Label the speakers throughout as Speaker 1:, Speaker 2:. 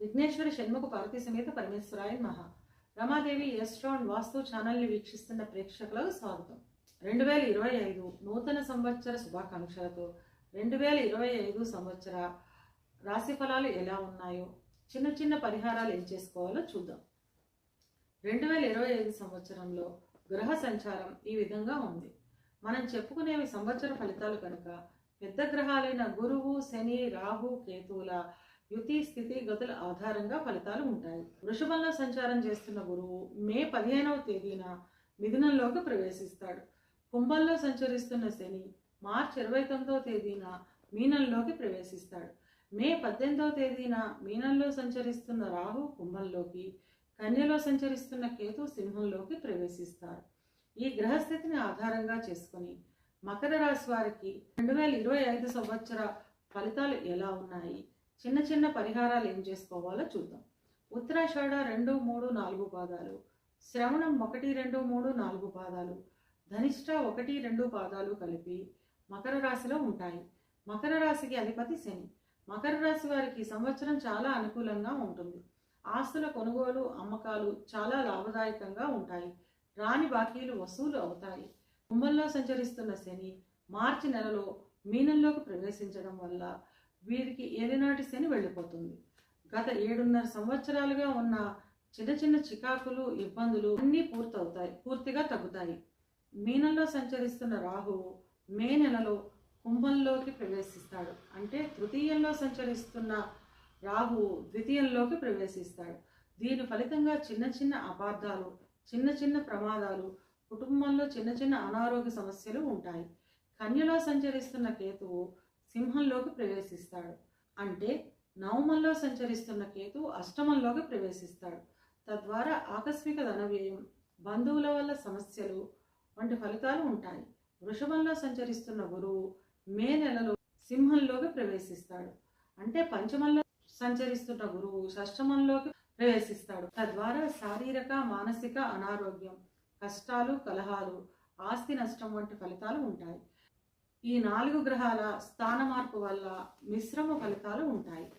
Speaker 1: విఘ్నేశ్వర షణ్ముఖ పార్వతీ సమేత పరమేశ్వరాయ మహా రమాదేవి ఎస్ట్రాన్ వాస్తు ఛానల్ని వీక్షిస్తున్న ప్రేక్షకులకు స్వాగతం. రెండు వేల ఇరవై ఐదు నూతన సంవత్సర శుభాకాంక్షలతో రెండు వేల ఇరవై ఐదు సంవత్సర రాశి ఫలాలు ఎలా ఉన్నాయో చిన్న చిన్న పరిహారాలు ఏం చేసుకోవాలో చూద్దాం. రెండు వేల ఇరవై ఐదు సంవత్సరంలో గ్రహ సంచారం ఈ విధంగా ఉంది. మనం చెప్పుకునేవి సంవత్సర ఫలితాలు కనుక పెద్ద గ్రహాలైన గురువు శని రాహు కేతువుల యుతి స్థితి గతుల ఆధారంగా ఫలితాలు ఉంటాయి. వృషభంలో సంచారం చేస్తున్న గురువు మే పదిహేనవ తేదీన మిథునంలోకి ప్రవేశిస్తాడు. కుంభంలో సంచరిస్తున్న శని మార్చి ఇరవై తొమ్మిదవ తేదీన మీనంలోకి ప్రవేశిస్తాడు. మే పద్దెనిమిదవ తేదీన మీనంలో సంచరిస్తున్న రాహు కుంభంలోకి కన్యలో సంచరిస్తున్న కేతు సింహంలోకి ప్రవేశిస్తారు. ఈ గ్రహస్థితిని ఆధారంగా చేసుకుని మకర రాశి వారికి రెండు వేల ఇరవై ఐదు సంవత్సర ఫలితాలు ఎలా ఉన్నాయి? చిన్న చిన్న పరిహారాలు ఏం చేసుకోవాలో చూద్దాం. ఉత్తరాషాఢ రెండు మూడు నాలుగు పాదాలు శ్రవణం ఒకటి రెండు మూడు నాలుగు పాదాలు ధనిష్ట ఒకటి రెండు పాదాలు కలిపి మకర రాశిలో ఉంటాయి. మకర రాశికి అధిపతి శని. మకర రాశి వారికి సంవత్సరం చాలా అనుకూలంగా ఉంటుంది. ఆస్తుల కొనుగోలు అమ్మకాలు చాలా లాభదాయకంగా ఉంటాయి. రాని బాకీలు వసూలు అవుతాయి. కుంభంలో సంచరిస్తున్న శని మార్చి నెలలో మీనంలోకి ప్రవేశించడం వల్ల వీరికి ఏలినాటి శని వెళ్ళిపోతుంది. గత ఏడున్నర సంవత్సరాలుగా ఉన్న చిన్న చిన్న చికాకులు ఇబ్బందులు అన్నీ పూర్తవుతాయి పూర్తిగా తగ్గుతాయి. మీనంలో సంచరిస్తున్న రాహువు మే నెలలో కుంభంలోకి ప్రవేశిస్తాడు. అంటే తృతీయంలో సంచరిస్తున్న రాహువు ద్వితీయంలోకి ప్రవేశిస్తాడు. దీని ఫలితంగా చిన్న చిన్న అపార్థాలు చిన్న చిన్న ప్రమాదాలు కుటుంబంలో చిన్న చిన్న అనారోగ్య సమస్యలు ఉంటాయి. కన్యలో సంచరిస్తున్న కేతువు సింహంలోకి ప్రవేశిస్తాడు. అంటే నవమంలో సంచరిస్తున్న కేతు అష్టమంలోకి ప్రవేశిస్తాడు. తద్వారా ఆకస్మిక ధన వ్యయం బంధువుల వల్ల సమస్యలు వంటి ఫలితాలు ఉంటాయి. వృషభంలో సంచరిస్తున్న గురువు మే నెలలో సింహంలోకి ప్రవేశిస్తాడు. అంటే పంచమంలో సంచరిస్తున్న గురువు షష్టమంలోకి ప్రవేశిస్తాడు. తద్వారా శారీరక మానసిక అనారోగ్యం కష్టాలు కలహాలు ఆస్తి నష్టం వంటి ఫలితాలు ఉంటాయి. ఈ నాలుగు గ్రహాల స్థాన మార్పు వల్ల మిశ్రమ ఫలితాలు ఉంటాయి.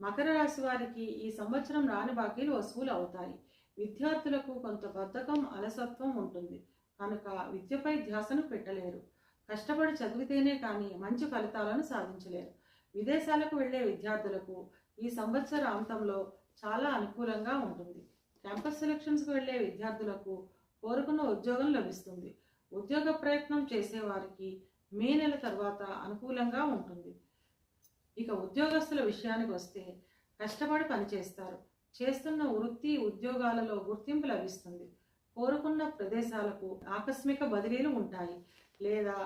Speaker 1: మకర రాశి వారికి ఈ సంవత్సరం రాని బాకీలు వసూలు అవుతాయి. విద్యార్థులకు కొంత బద్ధకం అలసత్వం ఉంటుంది. కనుక విద్యపై ధ్యాసను పెట్టలేరు. కష్టపడి చదివితేనే కానీ మంచి ఫలితాలను సాధించలేరు. విదేశాలకు వెళ్ళే విద్యార్థులకు ఈ సంవత్సర అంతంలో చాలా అనుకూలంగా ఉంటుంది. క్యాంపస్ సెలక్షన్స్కి వెళ్ళే విద్యార్థులకు కోరుకున్న ఉద్యోగం లభిస్తుంది. ఉద్యోగ ప్రయత్నం చేసేవారికి మే నెల తర్వాత అనుకూలంగా ఉంటుంది. ఇక ఉద్యోగస్తుల విషయానికి వస్తే కష్టపడి పనిచేస్తారు. చేస్తున్న వృత్తి ఉద్యోగాలలో గుర్తింపు లభిస్తుంది. కోరుకున్న ప్రదేశాలకు ఆకస్మిక బదిలీలు ఉంటాయి. లేదా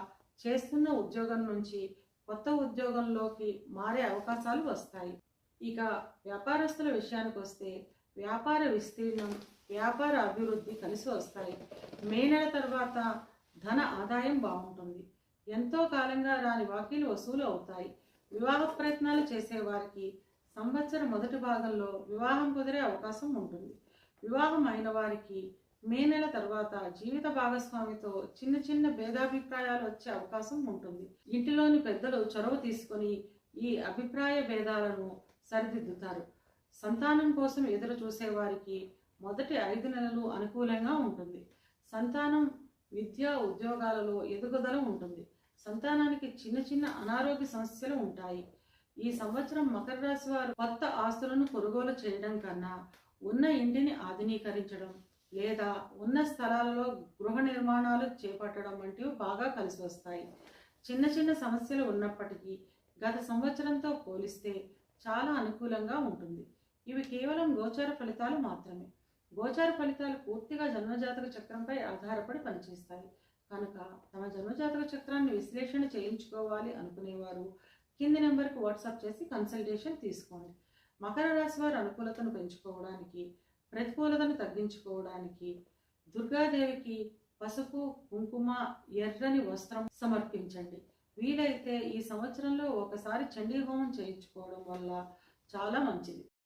Speaker 1: చేస్తున్న ఉద్యోగం నుంచి కొత్త ఉద్యోగంలోకి మారే అవకాశాలు వస్తాయి. ఇక వ్యాపారస్తుల విషయానికి వస్తే వ్యాపార విస్తీర్ణం వ్యాపార అభివృద్ధి కలిసి వస్తాయి. మే నెల తర్వాత ధన ఆదాయం బాగుంటుంది. ఎంతో కాలంగా రాని వాకీలు వసూలు అవుతాయి. వివాహ ప్రయత్నాలు చేసేవారికి సంవత్సరం మొదటి భాగంలో వివాహం కుదిరే అవకాశం ఉంటుంది. వివాహం అయిన వారికి మే నెల తర్వాత జీవిత భాగస్వామితో చిన్న చిన్న భేదాభిప్రాయాలు వచ్చే అవకాశం ఉంటుంది. ఇంటిలోని పెద్దలు చొరవ తీసుకొని ఈ అభిప్రాయ భేదాలను సరిదిద్దుతారు. సంతానం కోసం ఎదురు చూసేవారికి మొదటి ఐదు నెలలు అనుకూలంగా ఉంటుంది. సంతానం విద్య ఉద్యోగాలలో ఎదుగుదల ఉంటుంది. సంతానానికి చిన్న చిన్న అనారోగ్య సమస్యలు ఉంటాయి. ఈ సంవత్సరం మకర రాశి వారు కొత్త ఆస్తులను కొనుగోలు చేయడం కన్నా ఉన్న ఇంటిని ఆధునీకరించడం లేదా ఉన్న స్థలాలలో గృహ నిర్మాణాలు చేపట్టడం వంటివి బాగా కలిసి వస్తాయి. చిన్న చిన్న సమస్యలు ఉన్నప్పటికీ గత సంవత్సరంతో పోలిస్తే చాలా అనుకూలంగా ఉంటుంది. ఇవి కేవలం గోచార ఫలితాలు మాత్రమే. గోచార ఫలితాలు పూర్తిగా జన్మజాతక చక్రంపై ఆధారపడి పనిచేస్తాయి. కనుక తమ జన్మజాతక చక్రాన్ని విశ్లేషణ చేయించుకోవాలి అనుకునేవారు కింది నెంబర్కి వాట్సాప్ చేసి కన్సల్టేషన్ తీసుకోండి. మకర రాశి వారి అనుకూలతను పెంచుకోవడానికి ప్రతికూలతను తగ్గించుకోవడానికి దుర్గాదేవికి పసుపు కుంకుమ ఎర్రని వస్త్రం సమర్పించండి. వీలైతే ఈ సంవత్సరంలో ఒకసారి చండీ హోమం చేయించుకోవడం వల్ల చాలా మంచిది.